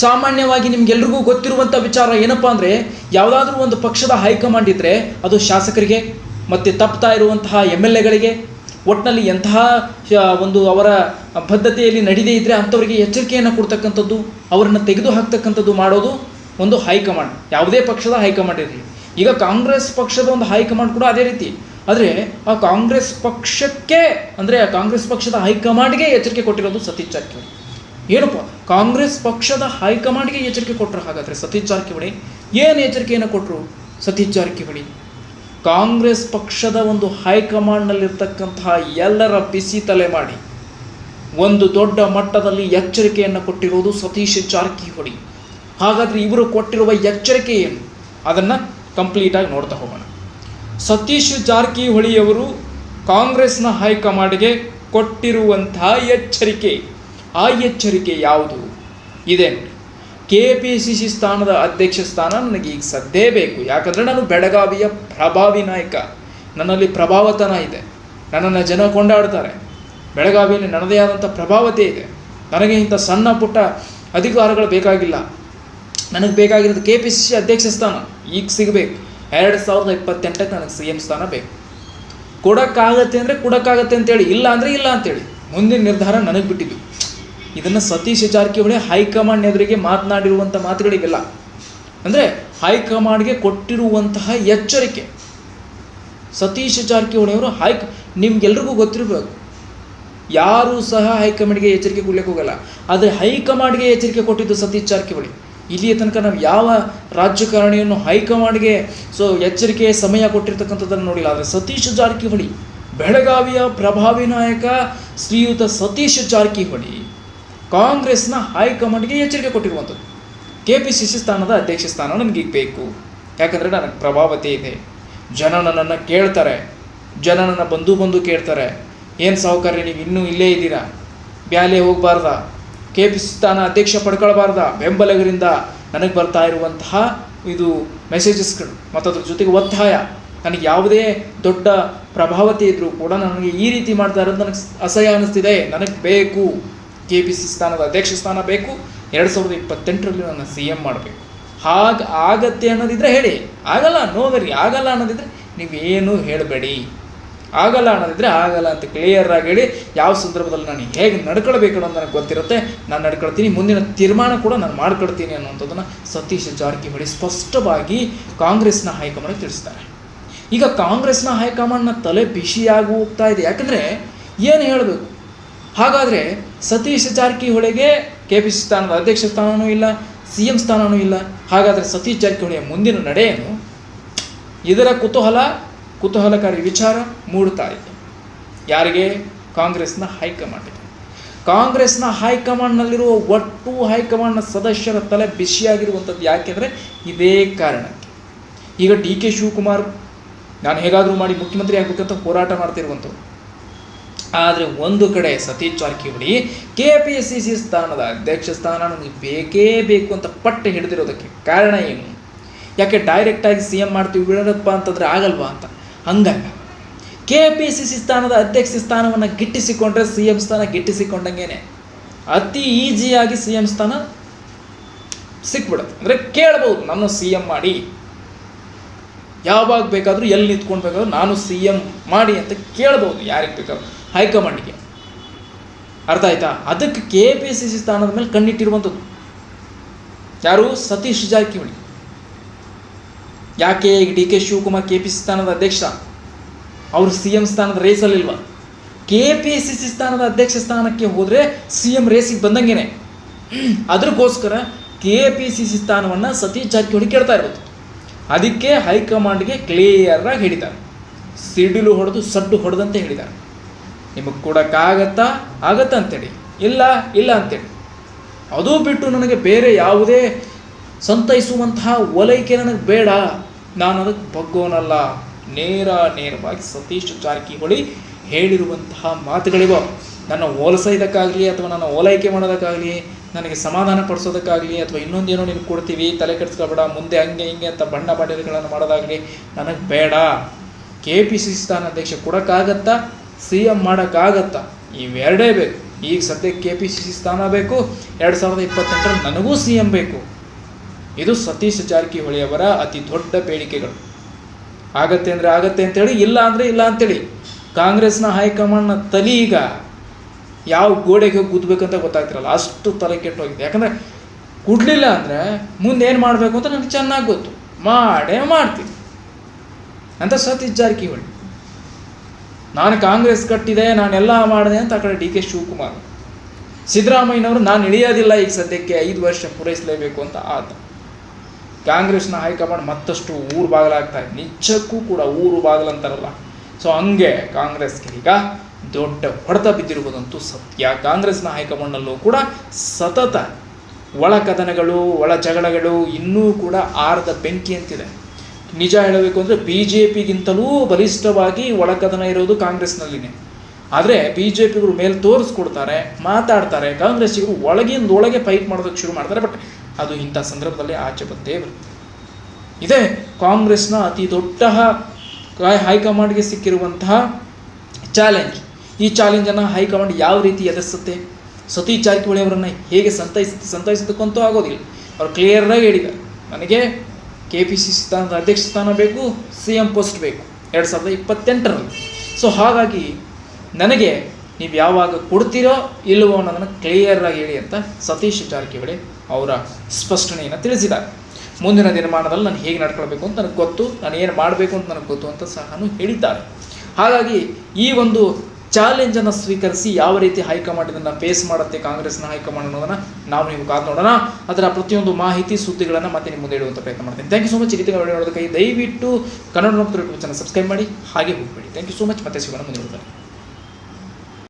ಸಾಮಾನ್ಯವಾಗಿ ನಿಮ್ಗೆಲ್ರಿಗೂ ಗೊತ್ತಿರುವಂಥ ವಿಚಾರ ಏನಪ್ಪಾ ಅಂದರೆ, ಯಾವುದಾದ್ರೂ ಒಂದು ಪಕ್ಷದ ಹೈಕಮಾಂಡ್ ಇದ್ದರೆ ಅದು ಶಾಸಕರಿಗೆ ಮತ್ತು ತಪ್ತಾ ಇರುವಂತಹ ಎಂ ಎಲ್ ಎಗಳಿಗೆ ಒಟ್ಟಿನಲ್ಲಿ ಎಂತಹ ಒಂದು ಅವರ ಬದ್ಧತೆಯಲ್ಲಿ ನಡೆದೇ ಇದ್ದರೆ ಅಂಥವರಿಗೆ ಎಚ್ಚರಿಕೆಯನ್ನು ಕೊಡ್ತಕ್ಕಂಥದ್ದು, ಅವರನ್ನು ತೆಗೆದು ಹಾಕ್ತಕ್ಕಂಥದ್ದು ಮಾಡೋದು ಒಂದು ಹೈಕಮಾಂಡ್, ಯಾವುದೇ ಪಕ್ಷದ ಹೈಕಮಾಂಡ್ ಇರಲಿ. ಈಗ ಕಾಂಗ್ರೆಸ್ ಪಕ್ಷದ ಒಂದು ಹೈಕಮಾಂಡ್ ಕೂಡ ಅದೇ ರೀತಿ. ಆದರೆ ಆ ಕಾಂಗ್ರೆಸ್ ಪಕ್ಷಕ್ಕೆ, ಅಂದರೆ ಆ ಕಾಂಗ್ರೆಸ್ ಪಕ್ಷದ ಹೈಕಮಾಂಡ್ಗೆ ಎಚ್ಚರಿಕೆ ಕೊಟ್ಟಿರೋದು ಸತೀಶ್ ಜಾರಕಿಹೊಳಿ. ಏನಪ್ಪ? ಕಾಂಗ್ರೆಸ್ ಪಕ್ಷದ ಹೈಕಮಾಂಡ್ಗೆ ಎಚ್ಚರಿಕೆ ಕೊಟ್ಟರು ಹಾಗಾದರೆ ಸತೀಶ್ ಜಾರಕಿಹೊಳಿ? ಏನು ಎಚ್ಚರಿಕೆಯನ್ನು ಕೊಟ್ಟರು ಸತೀಶ್ ಜಾರಕಿಹೊಳಿ? ಕಾಂಗ್ರೆಸ್ ಪಕ್ಷದ ಒಂದು ಹೈಕಮಾಂಡ್ನಲ್ಲಿರ್ತಕ್ಕಂತಹ ಎಲ್ಲರ ಬಿಸಿ ತಲೆ ಮಾಡಿ ಒಂದು ದೊಡ್ಡ ಮಟ್ಟದಲ್ಲಿ ಎಚ್ಚರಿಕೆಯನ್ನು ಕೊಟ್ಟಿರುವುದು ಸತೀಶ್ ಜಾರಕಿಹೊಳಿ. ಹಾಗಾದರೆ ಇವರು ಕೊಟ್ಟಿರುವ ಎಚ್ಚರಿಕೆ ಏನು? ಅದನ್ನು ಕಂಪ್ಲೀಟಾಗಿ ನೋಡ್ತಾ ಹೋಗೋಣ. ಸತೀಶ್ ಜಾರಕಿಹೊಳಿಯವರು ಕಾಂಗ್ರೆಸ್ನ ಹೈಕಮಾಂಡ್ಗೆ ಕೊಟ್ಟಿರುವಂತಹ ಎಚ್ಚರಿಕೆ. ಆ ಎಚ್ಚರಿಕೆ ಯಾವುದು? ಇದೆ ಕೆ ಪಿ ಸಿ ಸಿ ಸ್ಥಾನದ ಅಧ್ಯಕ್ಷ ಸ್ಥಾನ ನನಗೆ ಈಗ ಸದ್ದೇ ಬೇಕು. ಯಾಕಂದರೆ ನಾನು ಬೆಳಗಾವಿಯ ಪ್ರಭಾವಿ ನಾಯಕ. ನನ್ನಲ್ಲಿ ಪ್ರಭಾವತನ ಇದೆ. ನನ್ನನ್ನು ಜನ ಕೊಂಡಾಡ್ತಾರೆ. ಬೆಳಗಾವಿಯಲ್ಲಿ ನನ್ನದೇ ಆದಂಥ ಪ್ರಭಾವತೆ ಇದೆ. ನನಗೆ ಇಂಥ ಸಣ್ಣ ಪುಟ್ಟ ಅಧಿಕಾರಗಳು ಬೇಕಾಗಿಲ್ಲ. ನನಗೆ ಬೇಕಾಗಿರೋದು ಕೆ ಪಿ ಸಿ ಸಿ ಅಧ್ಯಕ್ಷ ಸ್ಥಾನ. ಈಗ ಸಿಗಬೇಕು. ಎರಡು ಸಾವಿರದ ಇಪ್ಪತ್ತೆಂಟಕ್ಕೆ ನನಗೆ ಸಿ ಎಂ ಸ್ಥಾನ ಬೇಕು. ಕೊಡೋಕ್ಕಾಗತ್ತೆ ಅಂದರೆ ಕೊಡೋಕ್ಕಾಗತ್ತೆ ಅಂತೇಳಿ. ಇಲ್ಲ ಅಂದರೆ ಇಲ್ಲ ಅಂತೇಳಿ. ಮುಂದಿನ ನಿರ್ಧಾರ ನನಗೆ ಬಿಟ್ಟಿದ್ದು. ಇದನ್ನು ಸತೀಶ್ ಜಾರಕಿಹೊಳಿ ಹೈಕಮಾಂಡ್ ಎದುರಿಗೆ ಮಾತನಾಡಿರುವಂಥ ಮಾತುಗಳಿವೆಲ್ಲ ಅಂದರೆ ಹೈಕಮಾಂಡ್ಗೆ ಕೊಟ್ಟಿರುವಂತಹ ಎಚ್ಚರಿಕೆ. ಸತೀಶ್ ಜಾರಕಿಹೊಳಿಯವರು ಹೈಕ್, ನಿಮ್ಗೆಲ್ರಿಗೂ ಗೊತ್ತಿರಬೇಕು. ಯಾರೂ ಸಹ ಹೈಕಮಾಂಡ್ಗೆ ಎಚ್ಚರಿಕೆ ಕೊಡ್ಲಿಕ್ಕೆ ಹೋಗಲ್ಲ. ಆದರೆ ಹೈಕಮಾಂಡ್ಗೆ ಎಚ್ಚರಿಕೆ ಕೊಟ್ಟಿದ್ದು ಸತೀಶ್ ಜಾರಕಿಹೊಳಿ. ಇಲ್ಲಿಯ ತನಕ ನಾವು ಯಾವ ರಾಜಕಾರಣಿಯನ್ನು ಹೈಕಮಾಂಡ್ಗೆ ಸೊ ಎಚ್ಚರಿಕೆ ಸಮಯ ಕೊಟ್ಟಿರ್ತಕ್ಕಂಥದ್ದನ್ನು ನೋಡಿಲ್ಲ. ಆದರೆ ಸತೀಶ್ ಜಾರಕಿಹೊಳಿ, ಬೆಳಗಾವಿಯ ಪ್ರಭಾವಿ ನಾಯಕ ಶ್ರೀಯುತ ಸತೀಶ್ ಜಾರಕಿಹೊಳಿ ಕಾಂಗ್ರೆಸ್ನ ಹೈಕಮಾಂಡ್ಗೆ ಎಚ್ಚರಿಕೆ ಕೊಟ್ಟಿರುವಂಥದ್ದು. ಕೆ ಪಿ ಸಿ ಸಿ ಸ್ಥಾನದ ಅಧ್ಯಕ್ಷ ಸ್ಥಾನ ನನಗೆ ಬೇಕು. ಯಾಕಂದರೆ ನನಗೆ ಪ್ರಭಾವತೆ ಇದೆ. ಜನ ನನ್ನನ್ನು ಕೇಳ್ತಾರೆ. ಜನ ನನ್ನ ಬಂಧು ಬಂದು ಕೇಳ್ತಾರೆ. ಏನು ಸಾಹುಕಾರ್ಯ ನೀವು ಇನ್ನೂ ಇಲ್ಲೇ ಇದ್ದೀರಾ? ಬ್ಯಾಲೆ ಹೋಗಬಾರ್ದ? ಕೆ ಪಿ ಸಿ ಸ್ಥಾನ ಅಧ್ಯಕ್ಷ ಪಡ್ಕೊಳ್ಬಾರ್ದ? ಬೆಂಬಲಿಗರಿಂದ ನನಗೆ ಬರ್ತಾ ಇರುವಂತಹ ಇದು ಮೆಸೇಜಸ್ಗಳು ಮತ್ತು ಅದ್ರ ಜೊತೆಗೆ ಒತ್ತಾಯ. ನನಗೆ ಯಾವುದೇ ದೊಡ್ಡ ಪ್ರಭಾವತೆ ಇದ್ದರೂ ಕೂಡ ನನಗೆ ಈ ರೀತಿ ಮಾಡ್ತಾ ಇರೋದು ನನಗೆ ಅಸಹ್ಯ ಅನ್ನಿಸ್ತಿದೆ ನನಗೆ ಬೇಕು. ಕೆ ಪಿ ಸಿ ಸ್ಥಾನದ ಅಧ್ಯಕ್ಷ ಸ್ಥಾನ ಬೇಕು. ಎರಡು ಸಾವಿರದ ಇಪ್ಪತ್ತೆಂಟರಲ್ಲಿ ನನ್ನ ಸಿ ಎಂ ಮಾಡಬೇಕು. ಹಾಗ ಆಗತ್ತೆ ಅನ್ನೋದಿದ್ರೆ ಹೇಳಿ. ಆಗಲ್ಲ, ನೋವರಿ, ಆಗಲ್ಲ ಅನ್ನೋದಿದ್ರೆ ನೀವೇನು ಹೇಳಬೇಡಿ. ಆಗಲ್ಲ ಅನ್ನೋದಿದ್ರೆ ಆಗಲ್ಲ ಅಂತ ಕ್ಲಿಯರ್ ಆಗಿ ಹೇಳಿ. ಯಾವ ಸಂದರ್ಭದಲ್ಲಿ ನಾನು ಹೇಗೆ ನಡ್ಕೊಳ್ಬೇಕು ಅನ್ನೋದು ನನಗೆ ಗೊತ್ತಿರುತ್ತೆ. ನಾನು ನಡ್ಕೊಳ್ತೀನಿ. ಮುಂದಿನ ತೀರ್ಮಾನ ಕೂಡ ನಾನು ಮಾಡ್ಕೊಳ್ತೀನಿ ಅನ್ನುವಂಥದ್ದನ್ನು ಸತೀಶ್ ಜಾರಕಿಹೊಳಿ ಸ್ಪಷ್ಟವಾಗಿ ಕಾಂಗ್ರೆಸ್ನ ಹೈಕಮಾಂಡ್ ತಿಳಿಸ್ತಾರೆ. ಈಗ ಕಾಂಗ್ರೆಸ್ನ ಹೈಕಮಾಂಡ್ನ ತಲೆ ಬಿಸಿಯಾಗಿ ಹೋಗ್ತಾ ಇದೆ. ಯಾಕಂದರೆ ಏನು ಹೇಳಬೇಕು? ಹಾಗಾದರೆ ಸತೀಶ್ ಜಾರಕಿಹೊಳಿಗೆ ಕೆ ಪಿ ಸಿ ಸ್ಥಾನದ ಅಧ್ಯಕ್ಷ ಸ್ಥಾನವೂ ಇಲ್ಲ ಸಿ ಎಂ ಸ್ಥಾನವೂ ಇಲ್ಲ. ಹಾಗಾದರೆ ಸತೀಶ್ ಜಾರಕಿಹೊಳಿಯ ಮುಂದಿನ ನಡೆ ಏನು ಇದರ ಕುತೂಹಲ, ಕುತೂಹಲಕಾರಿ ವಿಚಾರ ಮೂಡ್ತಾ ಇದೆ ಯಾರಿಗೆ? ಕಾಂಗ್ರೆಸ್ನ ಹೈಕಮಾಂಡ್ಗೆ. ಕಾಂಗ್ರೆಸ್ನ ಹೈಕಮಾಂಡ್ನಲ್ಲಿರುವ ಒಟ್ಟು ಹೈಕಮಾಂಡ್ನ ಸದಸ್ಯರ ತಲೆ ಬಿಸಿಯಾಗಿರುವಂಥದ್ದು ಯಾಕೆಂದರೆ ಇದೇ ಕಾರಣಕ್ಕೆ. ಈಗ ಡಿ ಕೆ ಶಿವಕುಮಾರ್, ನಾನು ಹೇಗಾದರೂ ಮಾಡಿ ಮುಖ್ಯಮಂತ್ರಿ ಆಗಬೇಕಂತ ಹೋರಾಟ ಮಾಡ್ತಿರುವಂಥವ್ರು. ಆದರೆ ಒಂದು ಕಡೆ Satish Jarkiholi K P C C ಸ್ಥಾನದ ಅಧ್ಯಕ್ಷ ಸ್ಥಾನ ನನಗೆ ಬೇಕೇ ಬೇಕು ಅಂತ ಪಟ್ಟು ಹಿಡಿದಿರೋದಕ್ಕೆ ಕಾರಣ ಏನು? ಯಾಕೆ ಡೈರೆಕ್ಟಾಗಿ ಸಿ ಎಂ ಮಾಡ್ತೀವಿ ಬಿಡೋದಪ್ಪ ಅಂತಂದರೆ ಆಗಲ್ವಾ ಅಂತ? ಹಂಗಲ್ಲ. ಕೆ ಪಿ ಸಿ ಸಿ ಸ್ಥಾನದ ಅಧ್ಯಕ್ಷ ಸ್ಥಾನವನ್ನು ಗಿಟ್ಟಿಸಿಕೊಂಡ್ರೆ ಸಿ ಎಂ ಸ್ಥಾನ ಗಿಟ್ಟಿಸಿಕೊಂಡಂಗೆನೆ. ಅತಿ ಈಸಿಯಾಗಿ ಸಿ ಎಂ ಸ್ಥಾನ ಸಿಕ್ಬಿಡುತ್ತೆ. ಅಂದರೆ ಕೇಳ್ಬೋದು, ನಾನು ಸಿ ಎಂ ಮಾಡಿ. ಯಾವಾಗ ಬೇಕಾದರೂ ಎಲ್ಲಿ ನಿಂತ್ಕೊಂಡು ಬೇಕಾದ್ರೂ ನಾನು ಸಿ ಎಂ ಮಾಡಿ ಅಂತ ಕೇಳ್ಬೋದು, ಯಾರಿಗೆ ಬೇಕಾದ್ರೂ. ಹೈಕಮಾಂಡ್ಗೆ. ಅರ್ಥ ಆಯ್ತಾ? ಅದಕ್ಕೆ ಕೆ ಪಿ ಸಿ ಸಿ ಸ್ಥಾನದ ಮೇಲೆ ಕಣ್ಣಿಟ್ಟಿರುವಂಥದ್ದು. ಯಾರು? ಸತೀಶ್ ಜಾರಕಿಹೊಳಿ. ಯಾಕೆ ಈಗ D K Shivakumar K P C ಸ್ಥಾನದ ಅಧ್ಯಕ್ಷ? ಅವರು ಸಿ ಎಂ ಸ್ಥಾನದ ರೇಸಲ್ಲಿಲ್ವ ಕೆ ಪಿ ಸಿ ಸಿ ಸ್ಥಾನದ ಅಧ್ಯಕ್ಷ ಸ್ಥಾನಕ್ಕೆ ಹೋದರೆ ಸಿ ಎಂ ರೇಸಿಗೆ ಬಂದಂಗೆನೆ. ಅದಕ್ಕೋಸ್ಕರ ಕೆ ಪಿ ಸಿ ಸಿ ಸ್ಥಾನವನ್ನು ಸತೀಶ್ ಜಾರಕಿಹೊಳಿ ಕೇಳ್ತಾ ಇರೋದು ಅದಕ್ಕೆ ಹೈಕಮಾಂಡ್ಗೆ ಕ್ಲಿಯರಾಗಿ ಹೇಳಿದ್ದಾರೆ. ಸಿಡಿಲು ಹೊಡೆದು ಸಡ್ಡು ಹೊಡೆದಂತೆ ಹೇಳಿದ್ದಾರೆ. ನಿಮಗೆ ಕೊಡೋಕ್ಕಾಗತ್ತಾ? ಆಗತ್ತಾ ಅಂತೇಳಿ ಇಲ್ಲ ಇಲ್ಲ ಅಂತೇಳಿ. ಅದು ಬಿಟ್ಟು ನನಗೆ ಬೇರೆ ಯಾವುದೇ ಸಂತೈಸುವಂತಹ ಓಲೈಕೆ ನನಗೆ ಬೇಡ. ನಾನು ಅದಕ್ಕೆ ಬಗ್ಗೋನಲ್ಲ. ನೇರ, ನೇರವಾಗಿ ಸತೀಶ್ ಜಾರಕಿಹೊಳಿ ಹೇಳಿರುವಂತಹ ಮಾತುಗಳಿವ. ನನ್ನ ಓಲಸೈದಕ್ಕಾಗಲಿ ಅಥವಾ ನನ್ನ ಓಲೈಕೆ ಮಾಡೋದಕ್ಕಾಗಲಿ, ನನಗೆ ಸಮಾಧಾನ ಪಡಿಸೋದಕ್ಕಾಗಲಿ ಅಥವಾ ಇನ್ನೊಂದೇನೋ ನಿಮ್ಗೆ ಕೊಡ್ತೀವಿ, ತಲೆ ಕೆಡಿಸ್ಕೊಬೇಡ, ಮುಂದೆ ಹಂಗೆ ಹಿಂಗೆ ಅಂತ ಬಣ್ಣ ಬಾಡಿಗಳನ್ನು ಮಾಡೋದಾಗಲಿ ನನಗೆ ಬೇಡ. ಕೆ ಪಿ ಸಿ ಸ್ಥಾನ ಅಧ್ಯಕ್ಷ ಕೊಡೋಕ್ಕಾಗತ್ತಾ? ಸಿ ಎಂ ಮಾಡೋಕ್ಕಾಗತ್ತಾ? ಇವೆರಡೇ ಬೇಕು. ಈಗ ಸದ್ಯಕ್ಕೆ ಕೆ ಪಿ ಸಿ ಸಿ ಸ್ಥಾನ ಬೇಕು. ಎರಡು ಸಾವಿರದ ಇಪ್ಪತ್ತೆಂಟರಲ್ಲಿ ನನಗೂ ಸಿ ಎಂ ಬೇಕು. ಇದು ಸತೀಶ್ ಜಾರಕಿಹೊಳಿಯವರ ಅತಿ ದೊಡ್ಡ ಬೇಡಿಕೆಗಳು. ಆಗತ್ತೆ ಅಂದರೆ ಆಗತ್ತೆ ಅಂತೇಳಿ, ಇಲ್ಲ ಅಂದರೆ ಇಲ್ಲ ಅಂತೇಳಿ. ಕಾಂಗ್ರೆಸ್ನ ಹೈಕಮಾಂಡ್ನ ತಲೆ ಈಗ ಯಾವ ಗೋಡೆಗೆ ಹೋಗಿ ಗುದ್ದಬೇಕಂತ ಗೊತ್ತಾಗ್ತಿರಲ್ಲ. ಅಷ್ಟು ತಲೆ ಕೆಟ್ಟೋಗಿದೆ. ಯಾಕಂದರೆ ಕುಡ್ಲಿಲ್ಲ ಅಂದರೆ ಮುಂದೆ ಏನು ಮಾಡಬೇಕು ಅಂತ ನನಗೆ ಚೆನ್ನಾಗಿ ಗೊತ್ತು. ಮಾಡೇ ಮಾಡ್ತೀನಿ. ಅಂತ ಸತೀಶ್ ಜಾರಕಿಹೊಳಿ. ನಾನು ಕಾಂಗ್ರೆಸ್ ಕಟ್ಟಿದೆ ನಾನೆಲ್ಲ ಮಾಡಿದೆ ಅಂತ ಆ ಕಡೆ ಡಿ ಕೆ ಶಿವಕುಮಾರ್. ಸಿದ್ದರಾಮಯ್ಯನವರು, ನಾನು ಇಳಿಯೋದಿಲ್ಲ ಈಗ ಸದ್ಯಕ್ಕೆ, ಐದು ವರ್ಷ ಪೂರೈಸಲೇಬೇಕು ಅಂತ ಆತ. ಕಾಂಗ್ರೆಸ್ನ ಹೈಕಮಾಂಡ್ ಮತ್ತಷ್ಟು ಊರು ಬಾಗಿಲಾಗ್ತಾ ಇದೆ. ನಿಜಕ್ಕೂ ಕೂಡ ಊರು ಬಾಗಿಲಂತಾರಲ್ಲ ಸೊ ಹಂಗೆ ಕಾಂಗ್ರೆಸ್ಗೆ ಈಗ ದೊಡ್ಡ ಹೊಡೆತ ಬಿದ್ದಿರುವುದಂತೂ ಸತ್ಯ. ಕಾಂಗ್ರೆಸ್ನ ಹೈಕಮಾಂಡ್ನಲ್ಲೂ ಕೂಡ ಸತತ ಒಳ ಕದನಗಳು, ಒಳ ಜಗಳಗಳು ಇನ್ನೂ ಕೂಡ ಆರದ ಬೆಂಕಿ ಅಂತಿದೆ. ನಿಜ ಹೇಳಬೇಕು ಅಂದರೆ ಬಿ ಜೆ ಪಿಗಿಂತಲೂ ಬಲಿಷ್ಠವಾಗಿ ಒಳಕದನ ಇರೋದು ಕಾಂಗ್ರೆಸ್ನಲ್ಲಿನೇ. ಆದರೆ ಬಿ ಜೆ ಪಿಗಳು ಮೇಲೆ ತೋರಿಸ್ಕೊಡ್ತಾರೆ, ಮಾತಾಡ್ತಾರೆ, ಕಾಂಗ್ರೆಸ್ಸಿಗರು ಒಳಗಿಂದ ಒಳಗೆ ಫೈಟ್ ಮಾಡೋದಕ್ಕೆ ಶುರು ಮಾಡ್ತಾರೆ, ಬಟ್ ಅದು ಇಂಥ ಸಂದರ್ಭದಲ್ಲಿ ಆಚೆ ಬಂದೇ ಬರುತ್ತೆ. ಇದೇ ಕಾಂಗ್ರೆಸ್ನ ಅತಿ ದೊಡ್ಡ ಹೈಕಮಾಂಡ್ಗೆ ಸಿಕ್ಕಿರುವಂತಹ ಚಾಲೆಂಜ್. ಈ ಚಾಲೆಂಜನ್ನು ಹೈಕಮಾಂಡ್ ಯಾವ ರೀತಿ ಎದುರಿಸುತ್ತೆ? ಸತೀಶ್ ಜಾರಕಿಹೊಳಿ ಅವರನ್ನು ಹೇಗೆ ಸಂತೈಸುತ್ತೆ ಸಂತೈಸೋದಕ್ಕಂತೂ ಆಗೋದಿಲ್ಲ. ಅವ್ರು ಕ್ಲಿಯರಾಗಿ ಹೇಳಿದ್ದಾರೆ. ನನಗೆ ಕೆ ಪಿ ಸಿ ಸಿ ಸ್ಥಾನದ ಅಧ್ಯಕ್ಷ ಸ್ಥಾನ ಬೇಕು ಸಿ ಎಂ ಪೋಸ್ಟ್ ಬೇಕು, ಎರಡು ಸಾವಿರದ ಇಪ್ಪತ್ತೆಂಟರಲ್ಲಿ. ಸೊ ಹಾಗಾಗಿ ನನಗೆ ನೀವು ಯಾವಾಗ ಕೊಡ್ತೀರೋ ಇಲ್ಲವೋ ಅನ್ನೋದನ್ನು ಕ್ಲಿಯರಾಗಿ ಹೇಳಿ ಅಂತ ಸತೀಶ್ ಜಾರಕಿಹೊಳಿ ಅವರ ಸ್ಪಷ್ಟನೆಯನ್ನು ತಿಳಿಸಿದ್ದಾರೆ. ಮುಂದಿನ ದಿನಮಾನದಲ್ಲಿ ನಾನು ಹೇಗೆ ನಡ್ಕೊಳ್ಬೇಕು ಅಂತ ನನಗೆ ಗೊತ್ತು ನಾನು ಏನು ಮಾಡಬೇಕು ಅಂತ ನನಗೆ ಗೊತ್ತು ಅಂತ ಸಹ ಹೇಳಿದ್ದಾರೆ. ಹಾಗಾಗಿ ಈ ಒಂದು ಚಾಲೆಂಜನ್ನು ಸ್ವೀಕರಿಸಿ ಯಾವ ರೀತಿ ಹೈಕಮಾಂಡ್ ಇದನ್ನು ಫೇಸ್ ಮಾಡುತ್ತೆ ಕಾಂಗ್ರೆಸ್ನ ಹೈಕಮಾಂಡ್ ಅನ್ನೋದನ್ನು ನಾವು ನೀವು ಕಾದು ನೋಡೋಣ. ಅದರ ಪ್ರತಿಯೊಂದು ಮಾಹಿತಿ ಸುದ್ದಿಗಳನ್ನು ಮತ್ತೆ ನಿಮ್ಮ ಮುಂದೆ ಇಡುವಂಥ ಪ್ರಯತ್ನ ಮಾಡ್ತೀನಿ. ಥ್ಯಾಂಕ್ ಯು ಸೊ ಮಚ್ ಈ ರೀತಿ ವಿಡಿಯೋ ನೋಡೋದಕ್ಕೆ ದಯವಿಟ್ಟು ಕನ್ನಡ ಯೂಟ್ಯೂಬ್ ಚಾನಲ್ ಸಬ್ಸ್ಕ್ರೈಬ್ ಮಾಡಿ, ಹಾಗೆ ಹೋಗಬೇಡಿ. ಥ್ಯಾಂಕ್ ಯು ಸೊ ಮಚ್ ಮತ್ತೆ ಸಿಗೋಣ ಮುಂದೆ